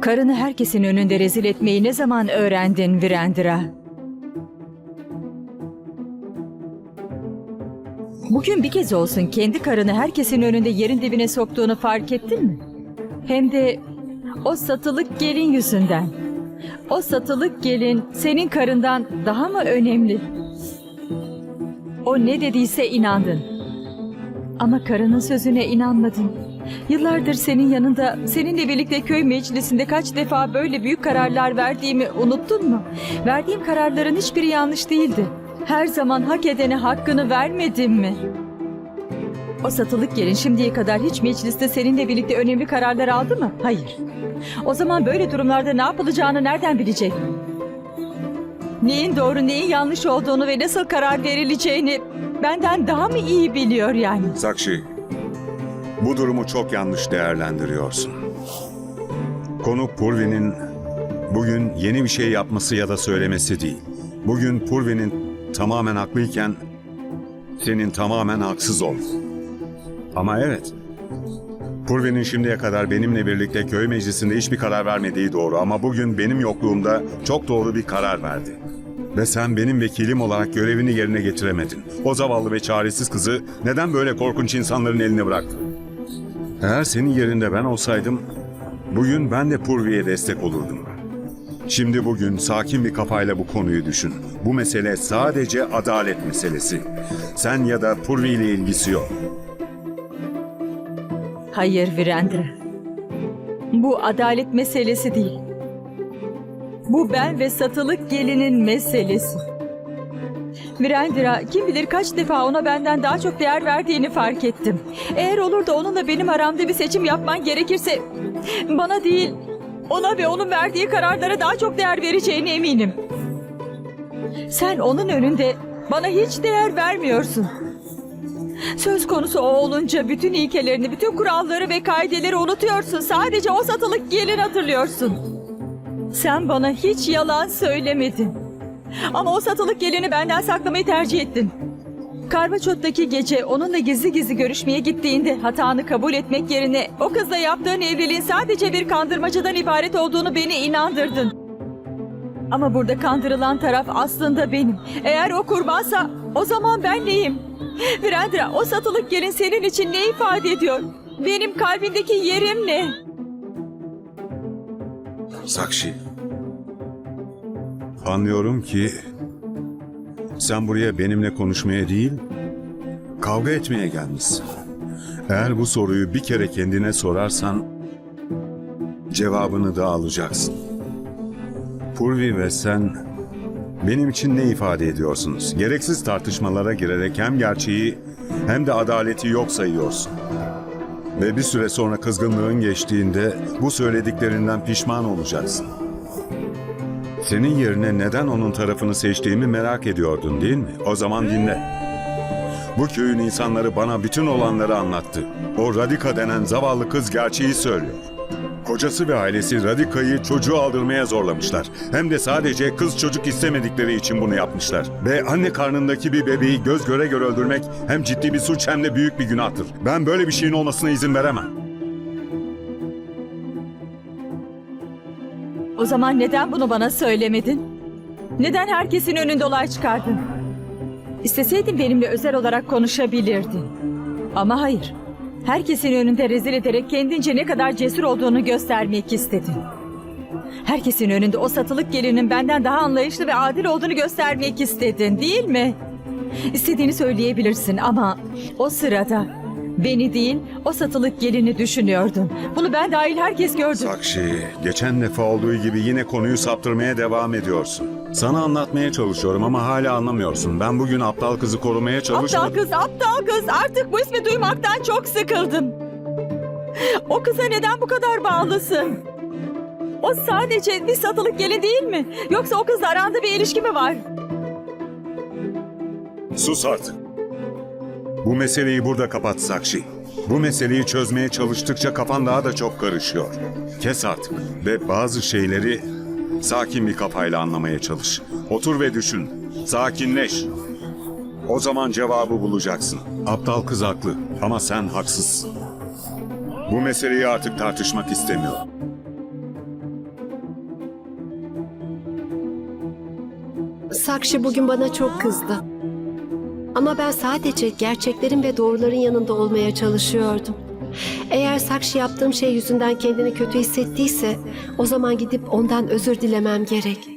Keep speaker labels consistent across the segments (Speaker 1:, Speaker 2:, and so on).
Speaker 1: Karını herkesin önünde rezil etmeyi ne zaman öğrendin Virendra? Bugün bir kez olsun kendi karını herkesin önünde yerin dibine soktuğunu fark ettin mi? Hem de o satılık gelin yüzünden. O satılık gelin senin karından daha mı önemli? O ne dediyse inandın. Ama karının sözüne inanmadın. Yıllardır senin yanında, seninle birlikte köy meclisinde kaç defa böyle büyük kararlar verdiğimi unuttun mu? Verdiğim kararların hiçbiri yanlış değildi. Her zaman hak edene hakkını vermedim mi? O satılık gelin şimdiye kadar hiç mecliste seninle birlikte önemli kararlar aldı mı? Hayır. O zaman böyle durumlarda ne yapılacağını nereden bilecek? Neyin doğru neyin yanlış olduğunu ve nasıl karar verileceğini benden daha mı iyi biliyor yani?
Speaker 2: Sakshi, bu durumu çok yanlış değerlendiriyorsun. Konu Purvi'nin bugün yeni bir şey yapması ya da söylemesi değil. Bugün Purvi'nin tamamen haklıyken senin tamamen haksız ol. Ama evet, Purvi'nin şimdiye kadar benimle birlikte köy meclisinde hiçbir karar vermediği doğru ama bugün benim yokluğumda çok doğru bir karar verdi. Ve sen benim vekilim olarak görevini yerine getiremedin. O zavallı ve çaresiz kızı neden böyle korkunç insanların eline bıraktın? Eğer senin yerinde ben olsaydım, bugün ben de Purvi'ye destek olurdum. Şimdi bugün sakin bir kafayla bu konuyu düşün. Bu mesele sadece adalet meselesi. Sen ya da Purvi ile ilgisi yok.
Speaker 1: Hayır Virendra. Bu adalet meselesi değil. Bu ben ve satılık gelinin meselesi. Virendra kim bilir kaç defa ona benden daha çok değer verdiğini fark ettim. Eğer olur da onunla benim aramda bir seçim yapman gerekirse bana değil ona ve onun verdiği kararlara daha çok değer vereceğine eminim. Sen onun önünde bana hiç değer vermiyorsun. Söz konusu o olunca bütün ilkelerini, bütün kuralları ve kaideleri unutuyorsun. Sadece o satılık gelin hatırlıyorsun. Sen bana hiç yalan söylemedin. Ama o satılık gelini benden saklamayı tercih ettin. Karvaçot'taki gece onunla gizli gizli görüşmeye gittiğinde hatanı kabul etmek yerine o kızla yaptığın evliliğin sadece bir kandırmacadan ibaret olduğunu beni inandırdın. Ama burada kandırılan taraf aslında benim. Eğer o kurbansa o zaman ben neyim? Virendra o satılık gelin senin için ne ifade ediyor? Benim kalbindeki yerim ne?
Speaker 2: Sakshi. Anlıyorum ki sen buraya benimle konuşmaya değil, kavga etmeye gelmişsin. Eğer bu soruyu bir kere kendine sorarsan cevabını da alacaksın. Purvi ve sen benim için ne ifade ediyorsunuz? Gereksiz tartışmalara girerek hem gerçeği hem de adaleti yok sayıyorsun. Ve bir süre sonra kızgınlığın geçtiğinde bu söylediklerinden pişman olacaksın. Senin yerine neden onun tarafını seçtiğimi merak ediyordun değil mi? O zaman dinle. Bu köyün insanları bana bütün olanları anlattı. O Radika denen zavallı kız gerçeği söylüyor. Kocası ve ailesi Radika'yı çocuğu aldırmaya zorlamışlar. Hem de sadece kız çocuk istemedikleri için bunu yapmışlar. Ve anne karnındaki bir bebeği göz göre göre öldürmek hem ciddi bir suç hem de büyük bir günahtır. Ben böyle bir şeyin olmasına izin veremem.
Speaker 1: O zaman neden bunu bana söylemedin? Neden herkesin önünde olay çıkardın? İsteseydin benimle özel olarak konuşabilirdin. Ama hayır. Herkesin önünde rezil ederek kendince ne kadar cesur olduğunu göstermek istedin. Herkesin önünde o satılık gelinin benden daha anlayışlı ve adil olduğunu göstermek istedin değil mi? İstediğini söyleyebilirsin ama o sırada beni değil o satılık gelini düşünüyordun. Bunu ben dahil herkes gördü.
Speaker 2: Sakşi, geçen defa olduğu gibi yine konuyu saptırmaya devam ediyorsun. Sana anlatmaya çalışıyorum ama hala anlamıyorsun. Ben bugün aptal kızı korumaya çalışmadım.
Speaker 1: Aptal kız, aptal kız. Artık bu ismi duymaktan çok sıkıldım. O kıza neden bu kadar bağlısın? O sadece bir satılık gelin değil mi? Yoksa o kızla aranda bir ilişki mi var?
Speaker 2: Sus artık. Bu meseleyi burada kapat Sakşi. Bu meseleyi çözmeye çalıştıkça kafan daha da çok karışıyor. Kes artık ve bazı şeyleri sakin bir kafayla anlamaya çalış. Otur ve düşün. Sakinleş. O zaman cevabı bulacaksın. Aptal kız haklı ama sen haksızsın. Bu meseleyi artık tartışmak istemiyorum.
Speaker 3: Sakşi bugün bana çok kızdı. Ama ben sadece gerçeklerin ve doğruların yanında olmaya çalışıyordum. Eğer Sakşı yaptığım şey yüzünden kendini kötü hissettiyse o zaman gidip ondan özür dilemem gerek.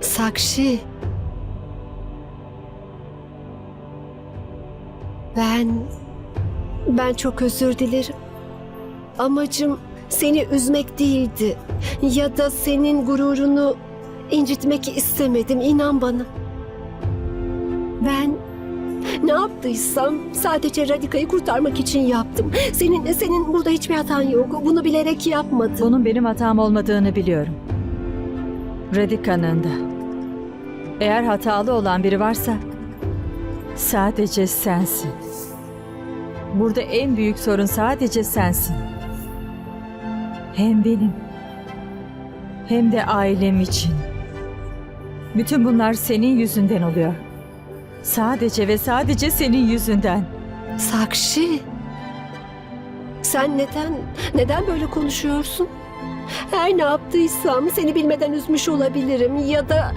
Speaker 3: Sakşı. Ben ben çok özür dilerim. Amacım seni üzmek değildi ya da senin gururunu incitmek istemedim inan bana. Ben ne yaptıysam sadece Radika'yı kurtarmak için yaptım. Senin senin burada hiçbir hatan yok. Bunu bilerek yapmadım.
Speaker 1: Bunun benim hatam olmadığını biliyorum. Radika'nın da. Eğer hatalı olan biri varsa sadece sensin. Burada en büyük sorun sadece sensin. Hem benim hem de ailem için. Bütün bunlar senin yüzünden oluyor. Sadece ve sadece senin yüzünden.
Speaker 3: Sakshi. Sen neden neden böyle konuşuyorsun? Her ne yaptıysam seni bilmeden üzmüş olabilirim ya da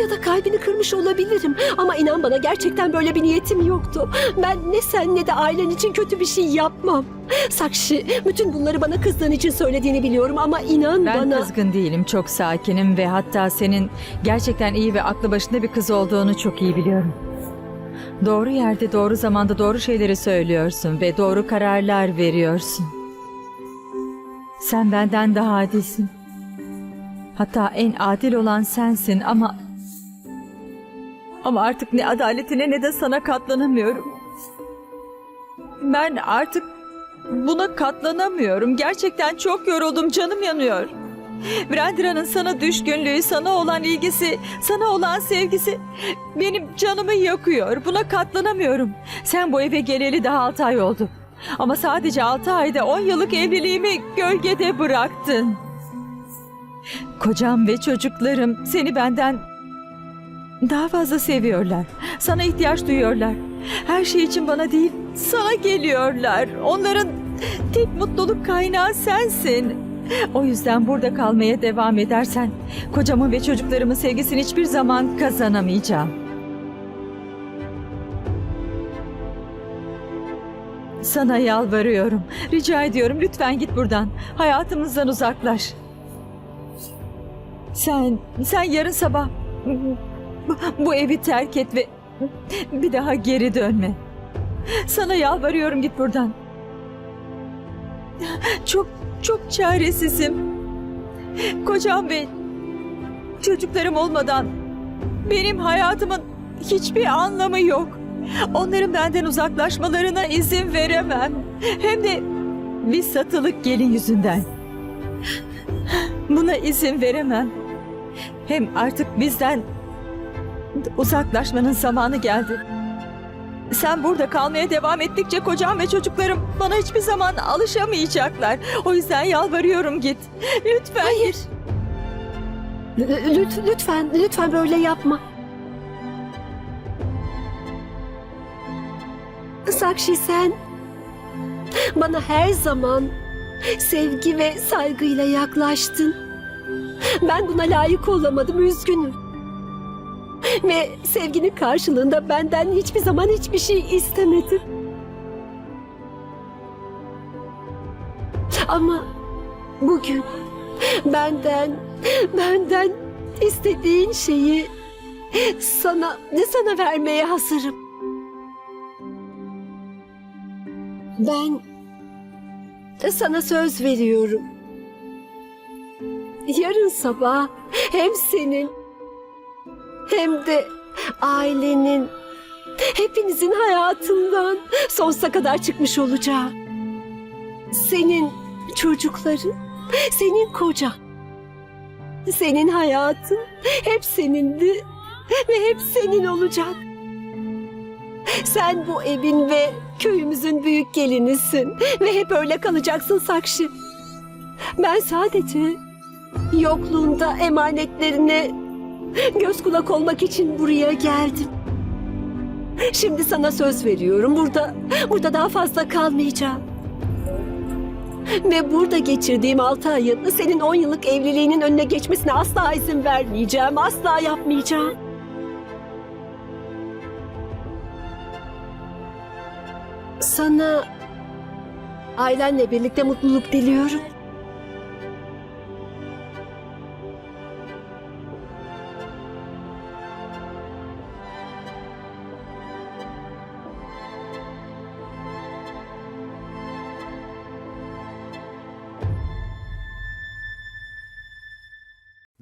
Speaker 3: ya da kalbini kırmış olabilirim ama inan bana gerçekten böyle bir niyetim yoktu. Ben ne sen ne de ailen için kötü bir şey yapmam. Sakshi, bütün bunları bana kızdığın için söylediğini biliyorum ama inan
Speaker 1: Ben
Speaker 3: bana.
Speaker 1: kızgın değilim, çok sakinim ve hatta senin gerçekten iyi ve aklı başında bir kız olduğunu çok iyi biliyorum. Doğru yerde, doğru zamanda doğru şeyleri söylüyorsun ve doğru kararlar veriyorsun. Sen benden daha adilsin. Hatta en adil olan sensin ama... Ama artık ne adaletine ne de sana katlanamıyorum. Ben artık Buna katlanamıyorum. Gerçekten çok yoruldum. Canım yanıyor. Brandra'nın sana düşkünlüğü, sana olan ilgisi, sana olan sevgisi benim canımı yakıyor. Buna katlanamıyorum. Sen bu eve geleli daha 6 ay oldu. Ama sadece 6 ayda 10 yıllık evliliğimi gölgede bıraktın. Kocam ve çocuklarım seni benden daha fazla seviyorlar. Sana ihtiyaç duyuyorlar. Her şey için bana değil, sana geliyorlar. Onların tek mutluluk kaynağı sensin. O yüzden burada kalmaya devam edersen kocamın ve çocuklarımın sevgisini hiçbir zaman kazanamayacağım. Sana yalvarıyorum. Rica ediyorum lütfen git buradan. Hayatımızdan uzaklaş. Sen, sen yarın sabah bu- evi terk et ve bir daha geri dönme. Sana yalvarıyorum git buradan. Çok çok çaresizim. Kocam ve çocuklarım olmadan benim hayatımın hiçbir anlamı yok. Onların benden uzaklaşmalarına izin veremem. Hem de bir satılık gelin yüzünden. Buna izin veremem. Hem artık bizden uzaklaşmanın zamanı geldi. Sen burada kalmaya devam ettikçe kocam ve çocuklarım bana hiçbir zaman alışamayacaklar. O yüzden yalvarıyorum git. Lütfen
Speaker 3: Hayır.
Speaker 1: git.
Speaker 3: L- lüt- lütfen, lütfen böyle yapma. Sakshi sen bana her zaman sevgi ve saygıyla yaklaştın. Ben buna layık olamadım, üzgünüm. Ve sevginin karşılığında benden hiçbir zaman hiçbir şey istemedin. Ama bugün benden benden istediğin şeyi sana ne sana vermeye hazırım. Ben sana söz veriyorum. Yarın sabah hem senin hem de ailenin hepinizin hayatından sonsuza kadar çıkmış olacağım. Senin çocukların, senin kocan, senin hayatın hep senindi ve hep senin olacak. Sen bu evin ve köyümüzün büyük gelinisin ve hep öyle kalacaksın Sakşı. Ben sadece yokluğunda emanetlerine göz kulak olmak için buraya geldim. Şimdi sana söz veriyorum. Burada burada daha fazla kalmayacağım. Ve burada geçirdiğim altı ayın senin on yıllık evliliğinin önüne geçmesine asla izin vermeyeceğim. Asla yapmayacağım. Sana ailenle birlikte mutluluk diliyorum.